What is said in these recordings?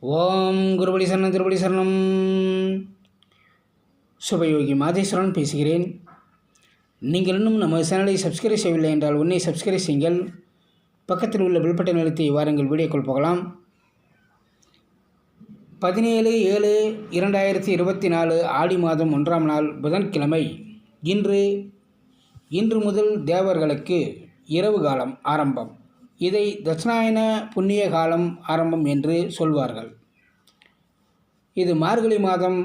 ஓம் குருபடி சரணம் திருபடி சரணம். சுபயோகி மாதேஸ்வரன் பேசுகிறேன். நீங்கள் இன்னும் நம்ம சேனலை சப்ஸ்கிரைப் செய்யவில்லை என்றால் உன்னை சப்ஸ்கிரைப் செய்யுங்கள். பக்கத்தில் உள்ள பில்பட்டை நிறுத்தி வாருங்கள் வீடியோக்குள் போகலாம். பதினேழு ஏழு இரண்டாயிரத்தி இருபத்தி நாலு ஆடி மாதம் ஒன்றாம் நாள் புதன்கிழமை. இன்று இன்று முதல் தேவர்களுக்கு இரவு காலம் ஆரம்பம். இதை தட்சிணாயன புண்ணிய காலம் ஆரம்பம் என்று சொல்வார்கள். இது மார்கழி மாதம்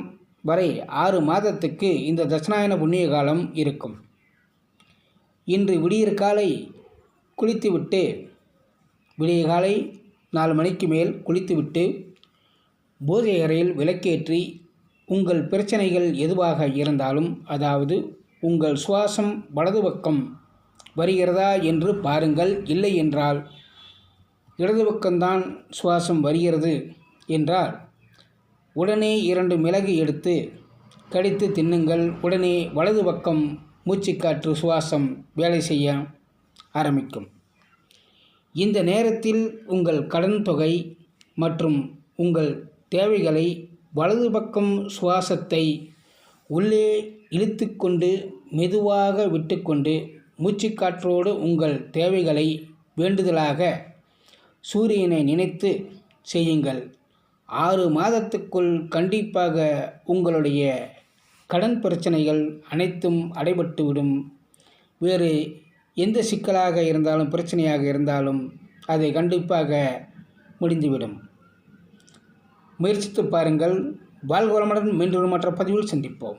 வரை ஆறு மாதத்துக்கு இந்த தட்சிணாயன புண்ணிய காலம் இருக்கும். இன்று விடியற் காலை குளித்துவிட்டு விடிய காலை நாலு மணிக்கு மேல் குளித்துவிட்டு பூஜை அறையில் விளக்கேற்றி உங்கள் பிரச்சனைகள் எதுவாக இருந்தாலும் அதாவது உங்கள் சுவாசம் வலது பக்கம் வருகிறதா என்று பாருங்கள். இல்லை என்றால் இடது பக்கம்தான் சுவாசம் வருகிறது என்றால் உடனே இரண்டு மிளகு எடுத்து கடித்து தின்னுங்கள். உடனே வலது பக்கம் மூச்சுக்காற்று சுவாசம் வேலை செய்ய ஆரம்பிக்கும். இந்த நேரத்தில் உங்கள் கடன் தொகை மற்றும் உங்கள் தேவைகளை வலது பக்கம் சுவாசத்தை உள்ளே இழுத்துக்கொண்டு மெதுவாக விட்டுக்கொண்டு மூச்சுக்காற்றோடு உங்கள் தேவைகளை வேண்டுதலாக சூரியனை நினைத்து செய்யுங்கள். ஆறு மாதத்துக்குள் கண்டிப்பாக உங்களுடைய கடன் பிரச்சனைகள் அனைத்தும் அடைபட்டுவிடும். வேறு எந்த சிக்கலாக இருந்தாலும் பிரச்சனையாக இருந்தாலும் அதை கண்டிப்பாக முடிந்துவிடும். முயற்சித்து பாருங்கள். வாழ்வளமுடன் மீண்டும் மற்ற பதிவில் சந்திப்போம்.